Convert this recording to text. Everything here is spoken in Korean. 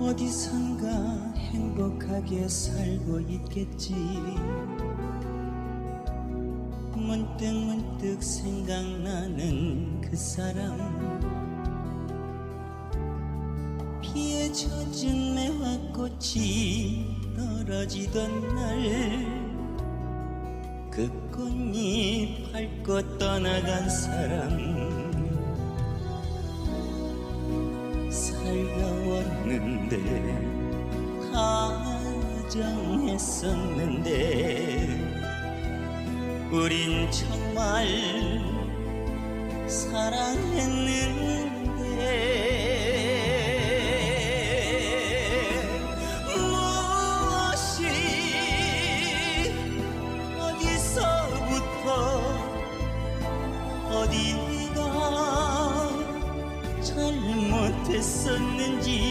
어디선가 행복하게 살고 있겠지. 문득 문득 생각나는 그 사람. 비에 젖은 매화 꽃이 떨어지던 날. 그 꽃잎 밟고 떠나간 사람 했었는데 가정했었는데 우린 정말 사랑했는데 무엇이 어디서부터 어디가 잘못했었는지